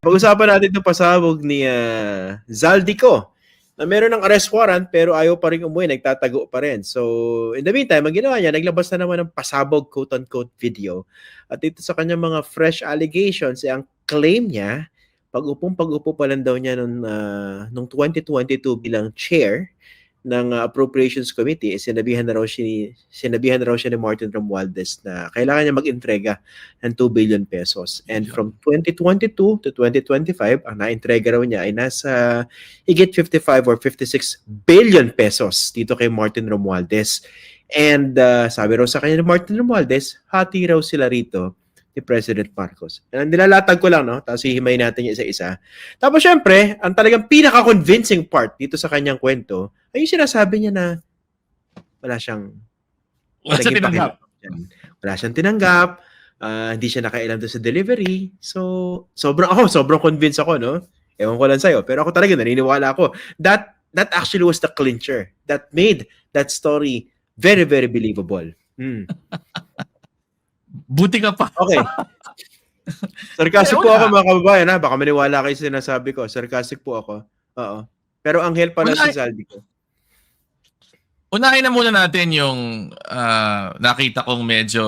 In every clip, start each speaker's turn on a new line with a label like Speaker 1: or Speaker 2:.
Speaker 1: Pag-usapan natin itong pasabog ni ah, Zaldico na meron ng arrest warrant pero ayaw pa rin umuwi, nagtatago pa rin. So, in the meantime, ang ginawa niya, naglabas na naman ng pasabog quote-unquote video. At ito sa kanyang mga fresh allegations, eh, ang claim niya, pag-upong pag-upo pa lang daw niya nung, ah, nung 2022 bilang chair ng ah, Appropriations Committee, eh, sinabihan na raw ni, sinabihan na raw siya ni Martin Romualdez na kailangan niya mag-entrega ng 2 billion pesos. And from 2022 to 2025, ang na-entrega raw niya ay nasa higit 55 or 56 billion pesos dito kay Martin Romualdez. And uh, sabi raw sa kanya ni Martin Romualdez, hati raw sila rito ni President Marcos. And nilalatag ko lang, no? Tapos hihimay natin yung isa-isa. Tapos syempre, ang talagang pinaka-convincing part dito sa kanyang kwento, ay yung sinasabi niya na wala siyang
Speaker 2: Wala sa
Speaker 1: naging
Speaker 2: tinanggap.
Speaker 1: Wala siyang tinanggap. ah, hindi siya nakailan doon sa delivery. So, sobrang ako, sobrang convinced ako, no? Ewan ko lang sa'yo. Pero ako talaga, naniniwala ako. That, that actually was the clincher that made that story very, very believable. Hmm.
Speaker 2: Buti ka pa.
Speaker 1: Okay. Sarcastic po ako mga kababayan ha. Baka maniwala kayo sa sinasabi ko. Sarcastic po ako. Oo. Pero Angel pala
Speaker 2: Wala.
Speaker 1: si Zaldi ko.
Speaker 2: Unahin na muna natin yung ah, nakita kong medyo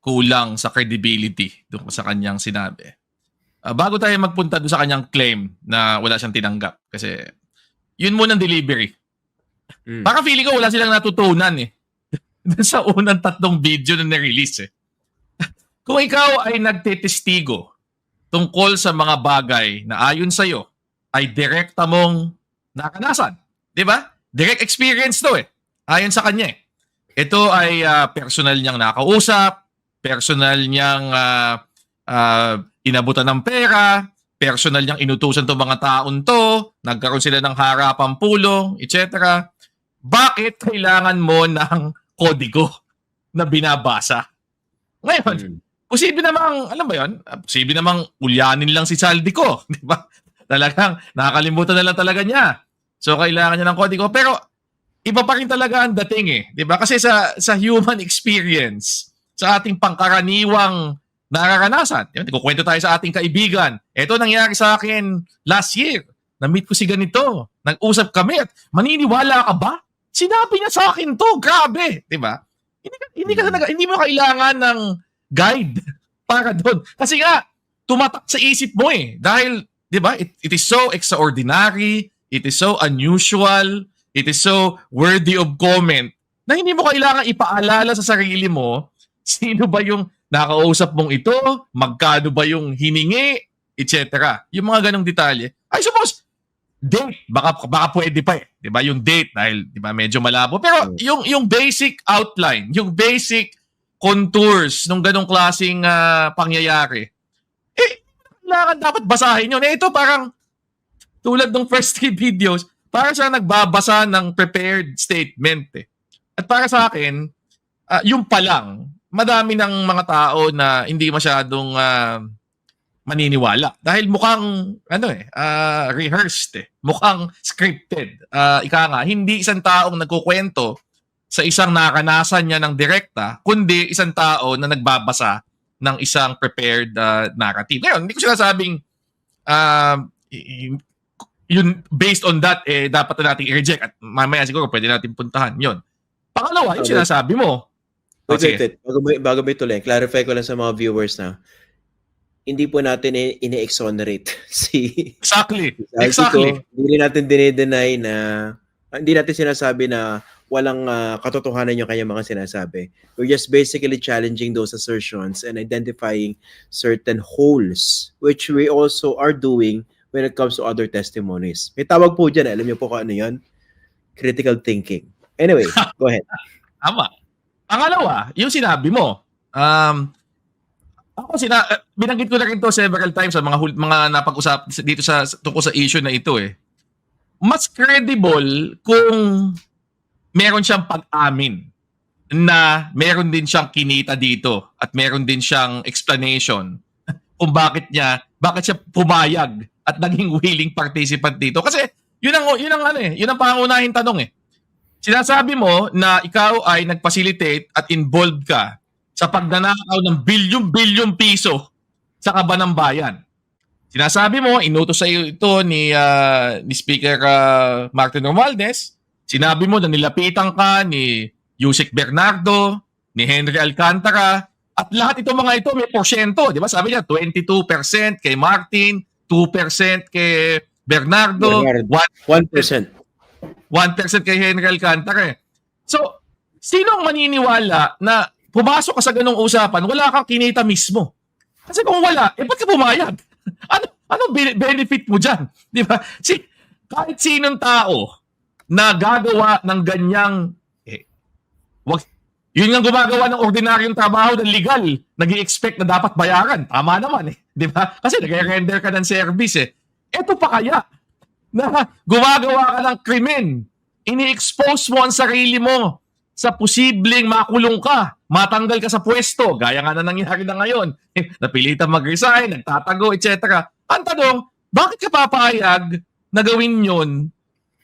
Speaker 2: kulang sa credibility doon sa kanyang sinabi. Ah, bago tayo magpunta doon sa kanyang claim na wala siyang tinanggap. Kasi yun muna ang delivery.
Speaker 1: Mm.
Speaker 2: Baka feeling ko wala silang natutunan eh. Sa unang tatlong video na na-release eh. Kung ikaw ay nagtetestigo tungkol sa mga bagay na ayon sa'yo ay direkta mong nakanasan. Di ba? Direct experience to eh. Ayon sa kanya eh. Ito ay ah, personal niyang nakausap, personal niyang ah, ah, inabutan ng pera, personal niyang inutusan to mga taon to, nagkaroon sila ng harapang pulong, etc. Bakit kailangan mo ng kodigo na binabasa? Ngayon,
Speaker 1: Mm.
Speaker 2: Posible namang, alam ba yon? Ah, Posible namang ulyanin lang si Saldi ko. Di ba? Talagang nakakalimutan na lang talaga niya. So, kailangan niya ng kodigo. Pero, iba pa rin talaga ang dating eh. Di ba? Kasi sa, sa human experience, sa ating pangkaraniwang nararanasan. Di ba? Kukwento tayo sa ating kaibigan. Ito nangyari sa akin last year. Na-meet ko si ganito. Nag-usap kami at maniniwala ka ba? Sinabi niya sa akin to. Grabe. Di ba? Hindi, ka- hindi, ka
Speaker 1: Mm.
Speaker 2: talaga, hindi mo kailangan ng guide para doon. Kasi nga, tumatak sa isip mo eh. Dahil, di ba, it, it is so extraordinary, it is so unusual, it is so worthy of comment na hindi mo kailangan ipaalala sa sarili mo sino ba yung nakausap mong ito, magkano ba yung hiningi, etc. Yung mga ganong detalye. I suppose, date, baka, baka pwede pa eh. Di ba? Yung date, dahil di ba, medyo malabo. Pero
Speaker 1: Mm.
Speaker 2: yung, yung basic outline, yung basic contours ng ganong klaseng ah, pangyayari, eh, kailangan dapat basahin yun. Eh, ito parang, tulad ng first three videos, para siya nagbabasa ng prepared statement eh. At para sa akin, ah, yung pa lang, madami ng mga tao na hindi masyadong ah, maniniwala. Dahil mukhang, ano eh, ah, rehearsed eh. Mukhang scripted. Ah, ika nga, hindi isang taong nagkukwento sa isang nakanasan niya ng direkta, kundi isang tao na nagbabasa ng isang prepared ah, narrative. Ngayon, hindi ko sinasabing i- yun, based on that, eh, dapat na natin i-reject at mamaya siguro pwede natin puntahan. Yun. Pangalawa, yung sinasabi mo.
Speaker 1: Wait,
Speaker 2: Okay.
Speaker 1: wait, wait. Bago mo, bago mo ituloy, clarify ko lang sa mga viewers na hindi po natin ini-exonerate si
Speaker 2: Exactly.
Speaker 1: Exactly.
Speaker 2: Exactly.
Speaker 1: Hindi rin natin dinideny na hindi natin sinasabi na walang ah, katotohanan yung kanyang mga sinasabi. We're just basically challenging those assertions and identifying certain holes which we also are doing when it comes to other testimonies. May tawag po dyan. eh. Alam niyo po kung ano yan? Critical thinking. Anyway, go ahead.
Speaker 2: Tama. Pangalawa, yung sinabi mo. Um, ako sina eh, binanggit ko na rin to several times sa mga mga napag-usap dito sa tungkol sa issue na ito eh. Mas credible kung meron siyang pag-amin na meron din siyang kinita dito at meron din siyang explanation kung bakit niya bakit siya pumayag at naging willing participant dito kasi yun ang yun ang ano eh yun ang pangunahing tanong eh Sinasabi mo na ikaw ay nag-facilitate at involved ka sa pagnanakaw ng bilyong-bilyong piso sa kaban ng bayan. Sinasabi mo, inutos sa iyo ito ni, ah, ni Speaker ah, Martin Romualdez. Sinabi mo na nilapitan ka ni Yusek Bernardo, ni Henry Alcantara, at lahat itong mga ito may porsyento. Di ba? Sabi niya, 22% kay Martin, 2% kay Bernardo,
Speaker 1: Bernardo. 1%.
Speaker 2: 1% kay Henry Alcantara. eh. So, sino ang maniniwala na pumasok ka sa ganong usapan, wala kang kinita mismo? Kasi kung wala, eh ba't ka pumayag? Ano, be- benefit mo dyan? Di ba? Si, kahit sinong tao na gagawa ng ganyang, eh, wag, yun nga gumagawa ng ordinaryong trabaho ng legal, nag expect na dapat bayaran. Tama naman eh. Di ba? Kasi nag-render ka ng service eh. Eto pa kaya na gumagawa ka ng krimen. Ini-expose mo ang sarili mo sa posibleng makulong ka, matanggal ka sa pwesto, gaya nga na nangyari na ngayon. Eh, napilitan mag-resign, nagtatago, etc. Ang tanong, bakit ka papayag na gawin yun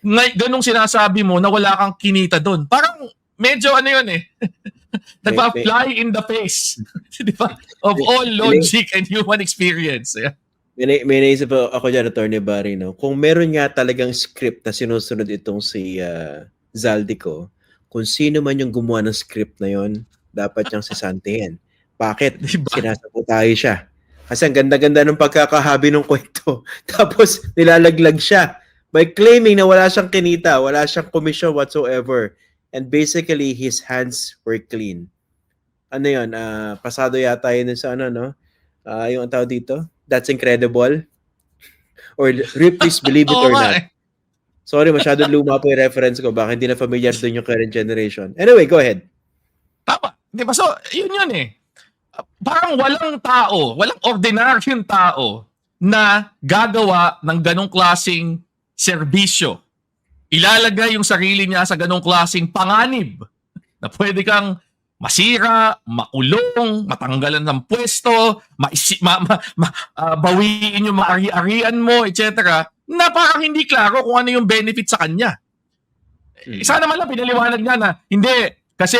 Speaker 2: ngay ganong sinasabi mo na wala kang kinita doon? Parang medyo ano yun eh. Nagpa-fly in the face. Di ba? Of all logic and human experience. Yeah.
Speaker 1: May, may naisip ako dyan, Atty. Barry, no? Kung meron nga talagang script na sinusunod itong si uh, Zaldico, kung sino man yung gumawa ng script na yon, dapat niyang sisantihin. Bakit?
Speaker 2: Diba?
Speaker 1: Sinasabotay siya. Kasi ang ganda-ganda ng pagkakahabi ng kwento. Tapos nilalaglag siya by claiming na wala siyang kinita, wala siyang commission whatsoever. And basically, his hands were clean. Ano yun? ah, pasado yata yun sa ano, no? Ah, yung tawag dito? That's incredible. Or Ripley's Believe It or Not.
Speaker 2: eh.
Speaker 1: Sorry, masyado luma po yung reference ko. Baka hindi na familiar dun yung current generation. Anyway, go ahead.
Speaker 2: Tama. Di ba? So, yun yun eh. Parang walang tao, walang ordinaryong tao na gagawa ng ganong klasing serbisyo. Ilalagay yung sarili niya sa ganong klasing panganib na pwede kang masira, makulong, matanggalan ng pwesto, maisi, ma, ma, ma, ah, bawiin yung maari-arian mo, etc. Na parang hindi klaro kung ano yung benefit sa kanya.
Speaker 1: Hmm.
Speaker 2: Sana man lang pinaliwanag niya na hindi kasi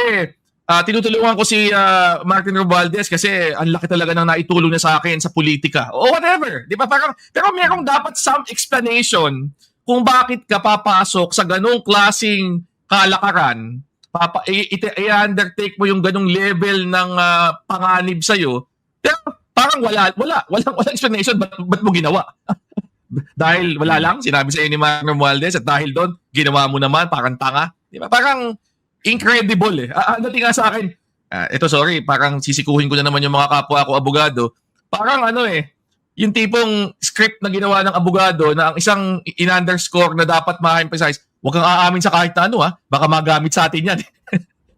Speaker 2: ah, tinutulungan ko si ah, Martin Romualdez kasi ang laki talaga ng naitulong niya sa akin sa politika o whatever, 'di ba? Parang pero merong dapat some explanation kung bakit ka papasok sa ganong klasing kalakaran papa i-undertake mo yung ganong level ng ah, panganib sa pero parang wala wala walang walang explanation ba't, ba't mo ginawa. Dahil wala lang sinabi sa iyo ni Martin Romualdez at dahil doon ginawa mo naman parang tanga di ba? Parang incredible eh. Ah, ano nga sa akin ah, ito sorry parang sisikuhin ko na naman yung mga kapwa ko abogado. Parang ano eh yung tipong script na ginawa ng abogado na ang isang in-underscore na dapat ma-emphasize, huwag kang aamin sa kahit ano ha, baka magamit sa atin yan.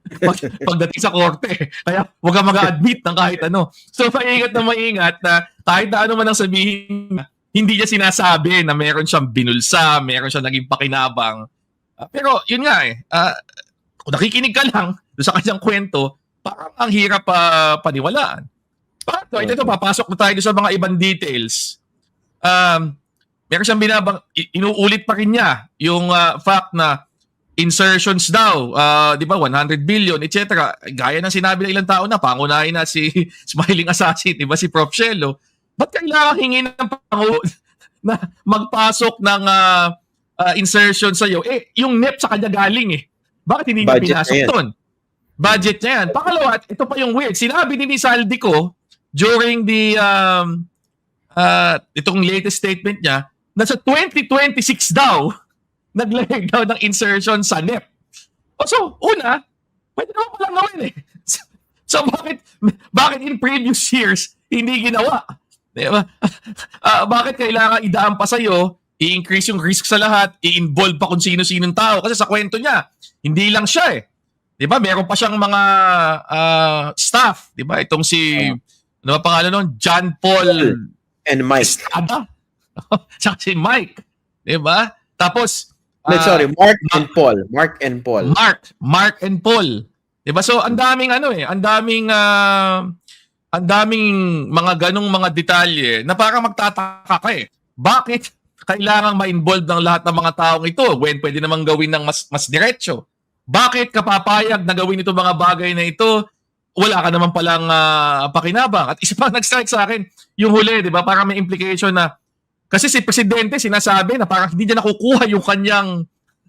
Speaker 2: Pag, pagdating sa korte. Kaya huwag kang mag-admit ng kahit ano. So maingat na maingat na kahit na ano man ang sabihin, hindi niya sinasabi na meron siyang binulsa, meron siyang naging pakinabang. Ah, pero yun nga eh, ah, kung nakikinig ka lang sa kanyang kwento, parang ang hirap pa paniwalaan. Paano? Ito, ito, papasok na tayo sa mga ibang details. Um, meron siyang binabang, inuulit pa rin niya yung ah, fact na insertions daw, ah, di ba, 100 billion, etc. Gaya ng sinabi ng ilang tao na, pangunahin na si Smiling Assassin, di ba, si Prof. Shelo. Ba't kailangan hingin ng pangulo na magpasok ng ah, ah, insertion sa'yo? Eh, yung NEP sa kanya galing eh. Bakit hindi niya pinasok doon? Budget niya yan. Pangalawa, ito pa yung weird. Sinabi ni Saldico during the um, uh, itong latest statement niya na sa 2026 daw naglayag daw ng insertion sa NEP. O so, una, pwede naman palang gawin eh. So, bakit bakit in previous years hindi ginawa? Di ba? Ah, bakit kailangan idaan pa sa'yo, i-increase yung risk sa lahat, i-involve pa kung sino-sinong tao? Kasi sa kwento niya, hindi lang siya eh. Di ba? Meron pa siyang mga ah, staff. Di ba? Itong si, ano ba pangalan nun? John Paul
Speaker 1: And Mike.
Speaker 2: Estrada. Tsaka si Mike. Di ba? Tapos,
Speaker 1: No,
Speaker 2: ah,
Speaker 1: sorry, Mark and Paul. Mark and Paul.
Speaker 2: Mark, Mark and Paul. 'Di ba? So ang daming ano eh, ang daming ah, ang daming mga ganong mga detalye na parang magtataka ka eh. Bakit kailangang ma-involve ng lahat ng mga taong ito when pwede namang gawin ng mas mas diretso? Bakit kapapayag na gawin ito mga bagay na ito wala ka naman palang ah, pakinabang. At isa pa nag-strike sa akin, yung huli, di ba? Parang may implication na, kasi si Presidente sinasabi na parang hindi niya nakukuha yung kanyang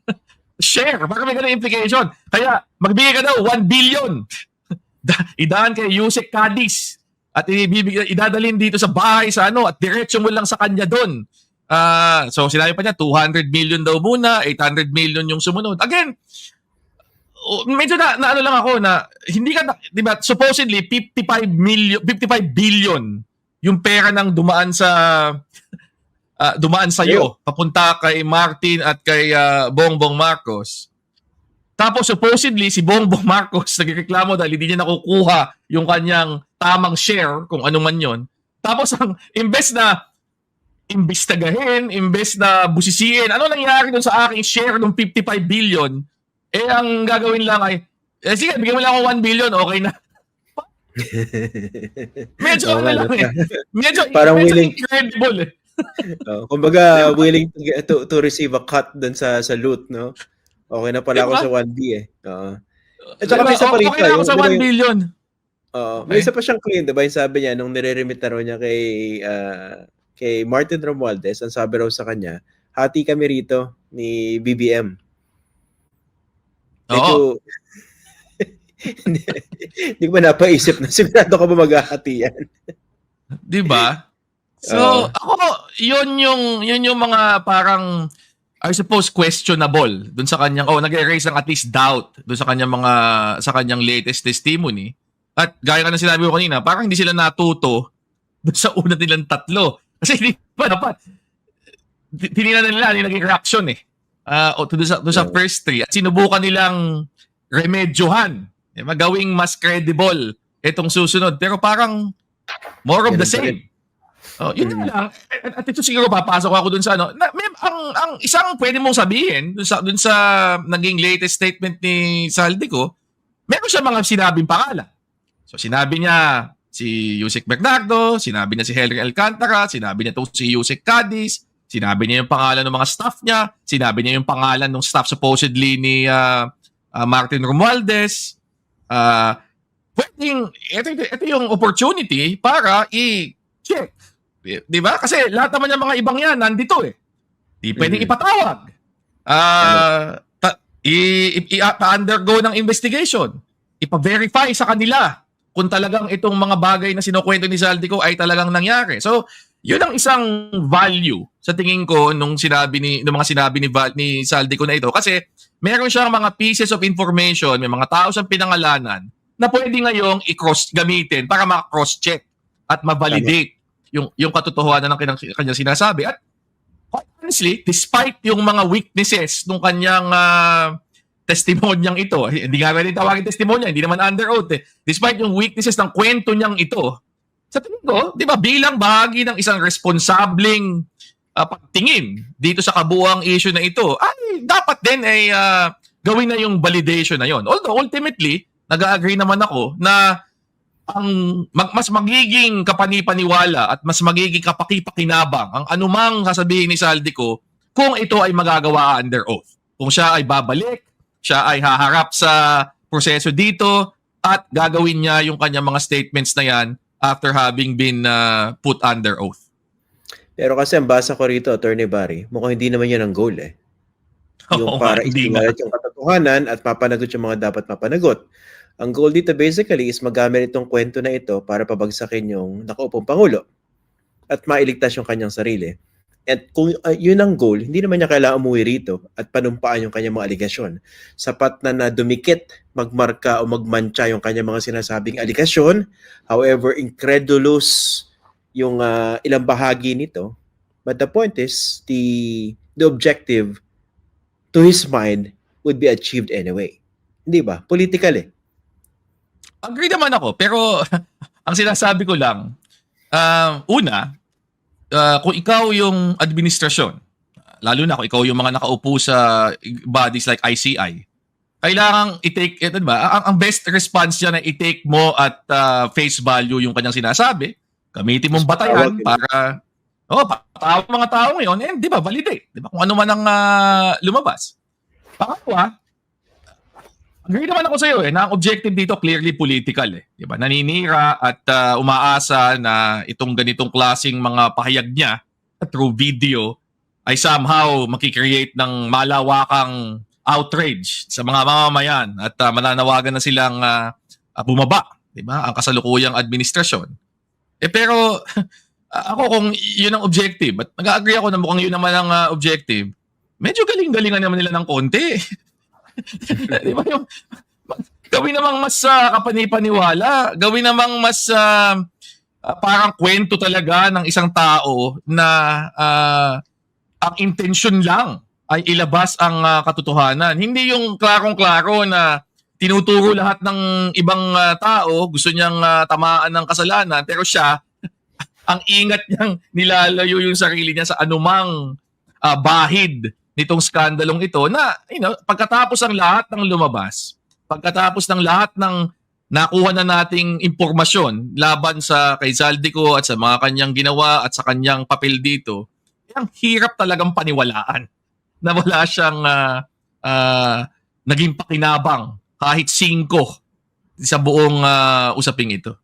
Speaker 2: share. Parang may ganun implication. Kaya magbigay ka daw 1 billion. Da- Idaan kay Yusek Cadiz at ibibigay idadalhin dito sa bahay sa ano at diretso mo lang sa kanya doon. Ah, so sinabi pa niya 200 million daw muna, 800 million yung sumunod. Again, medyo na, na ano lang ako na hindi ka na- 'di ba supposedly 55 million 55 billion yung pera nang dumaan sa ah, dumaan sa iyo papunta kay Martin at kay ah, Bongbong Marcos. Tapos supposedly si Bongbong Marcos nagreklamo dahil hindi niya nakukuha yung kanyang tamang share kung ano man 'yon. Tapos ang imbes na imbestagahin, imbes na busisiin, ano nangyari dun sa aking share ng 55 billion? Eh, ang gagawin lang ay, eh, sige, bigyan mo lang ako 1 billion, okay na. Medyo
Speaker 1: Oo
Speaker 2: ano lang eh. Medyo,
Speaker 1: Parang
Speaker 2: medyo
Speaker 1: willing-
Speaker 2: incredible eh.
Speaker 1: Oh, kumbaga willing to, get- to to receive a cut dun sa sa loot, no? Okay na pala ako
Speaker 2: Diba?
Speaker 1: sa 1B eh. Oo. At saka may isa pa
Speaker 2: Okay,
Speaker 1: rito,
Speaker 2: okay na ako sa
Speaker 1: diba
Speaker 2: 1
Speaker 1: yung-
Speaker 2: billion.
Speaker 1: Oo.
Speaker 2: Okay.
Speaker 1: may isa pa siyang claim, 'di ba? Yung sabi niya nung nire-remit na niya kay ah, kay Martin Romualdez, ang sabi raw sa kanya, hati kami rito ni BBM.
Speaker 2: Oo.
Speaker 1: Hindi, ko ba napaisip na sigurado ka ba maghahati yan?
Speaker 2: Di ba? So,
Speaker 1: Oo.
Speaker 2: ako, yun yung, yun yung mga parang, I suppose, questionable dun sa kanyang, oh, nag-erase ng at least doubt dun sa kanyang mga, sa kanyang latest testimony. At gaya ka na sinabi ko kanina, parang hindi sila natuto dun sa una nilang tatlo. Kasi hindi pa dapat, ti- tinignan na nila naging reaction eh. Ah, o dun sa, dun sa first three. At sinubukan nilang remedyohan. Eh, magawing mas credible itong susunod. Pero parang more of the same. Oh, yun
Speaker 1: Mm.
Speaker 2: lang. At, at ito siguro papasok ako dun sa ano. Na, may, ang, ang isang pwede mong sabihin dun sa, dun sa naging latest statement ni Saldico, meron siya mga sinabing pangalan. So sinabi niya si Yusek Bernardo, sinabi niya si Henry Alcantara, sinabi niya to si Yusek Cadiz, sinabi niya yung pangalan ng mga staff niya, sinabi niya yung pangalan ng staff supposedly ni ah, ah, Martin Romualdez. Ah, pwedeng, ito, ito yung opportunity para i-check. Di, ba? Kasi lahat naman yung mga ibang yan nandito eh. Di pwedeng
Speaker 1: Mhm.
Speaker 2: ipatawag. Ah, ta, i, i, i- pa-undergo ng investigation. Ipa-verify sa kanila kung talagang itong mga bagay na sinukwento ni Saldico ay talagang nangyari. So, yun ang isang value sa tingin ko nung sinabi ni nung mga sinabi ni Val, ni Saldico na ito. Kasi meron siyang mga pieces of information, may mga tao siyang pinangalanan na pwede ngayong i-cross gamitin para ma-cross check at ma-validate yung yung katotohanan ng kanyang, kanyang sinasabi. At honestly despite yung mga weaknesses nung kanyang ah, testimonyang ito eh, hindi nga pwede tawagin testimonya hindi naman under oath eh. despite yung weaknesses ng kwento niyang ito sa tingin ko di ba bilang bahagi ng isang responsableng ah, pagtingin dito sa kabuang issue na ito ay dapat din ay ah, gawin na yung validation na yon although ultimately nag-agree naman ako na ang mag, mas magiging kapanipaniwala at mas magiging kapakipakinabang ang anumang sasabihin ni Saldico kung ito ay magagawa under oath. Kung siya ay babalik, siya ay haharap sa proseso dito at gagawin niya yung kanyang mga statements na yan after having been uh, put under oath.
Speaker 1: Pero kasi ang basa ko rito, Attorney Barry, mukhang hindi naman yun ang goal eh. Yung
Speaker 2: Oo,
Speaker 1: para isingalat yung katotohanan at mapanagot yung mga dapat mapanagot. Ang goal dito basically is magamit itong kwento na ito para pabagsakin yung nakaupong Pangulo at mailigtas yung kanyang sarili. At kung uh, yun ang goal, hindi naman niya kailangan umuwi rito at panumpaan yung kanyang mga aligasyon. Sapat na na dumikit, magmarka o magmantsa yung kanyang mga sinasabing aligasyon. However, incredulous yung ah, ilang bahagi nito. But the point is, the the objective to his mind would be achieved anyway. Hindi ba? Political eh.
Speaker 2: Agree naman ako, pero ang sinasabi ko lang, um, una, uh, kung ikaw yung administrasyon, lalo na kung ikaw yung mga nakaupo sa bodies like ICI, kailangang i-take, ito ba, ang, ang best response niya na i-take mo at uh, face value yung kanyang sinasabi, gamitin mong batayan
Speaker 1: eh.
Speaker 2: para, oh, patawag mga tao ngayon, eh, di ba, validate, di ba, kung ano man ang ah, lumabas. Pangalawa, Agree naman ako sa iyo eh, na ang objective dito clearly political eh. 'Di ba? Naninira at ah, umaasa na itong ganitong klasing mga pahayag niya through video ay somehow makikreate ng malawakang outrage sa mga mamamayan at ah, mananawagan na silang ah, bumaba, 'di ba? Ang kasalukuyang administrasyon. Eh pero ako kung 'yun ang objective at nag-agree ako na mukhang 'yun naman ang ah, objective, medyo galing-galingan naman nila ng konti. Di ba yung gawin namang mas uh, kapanipaniwala, gawin namang mas ah, parang kwento talaga ng isang tao na ah, ang intention lang ay ilabas ang ah, katotohanan. Hindi yung klarong-klaro na tinuturo lahat ng ibang ah, tao, gusto niyang ah, tamaan ng kasalanan, pero siya, ang ingat niyang nilalayo yung sarili niya sa anumang ah, bahid nitong skandalong ito na you know, pagkatapos ng lahat ng lumabas, pagkatapos ng lahat ng nakuha na nating impormasyon laban sa kay Zaldico at sa mga kanyang ginawa at sa kanyang papel dito, eh, ang hirap talagang paniwalaan na wala siyang ah, ah, naging pakinabang kahit singko sa buong ah, usaping ito.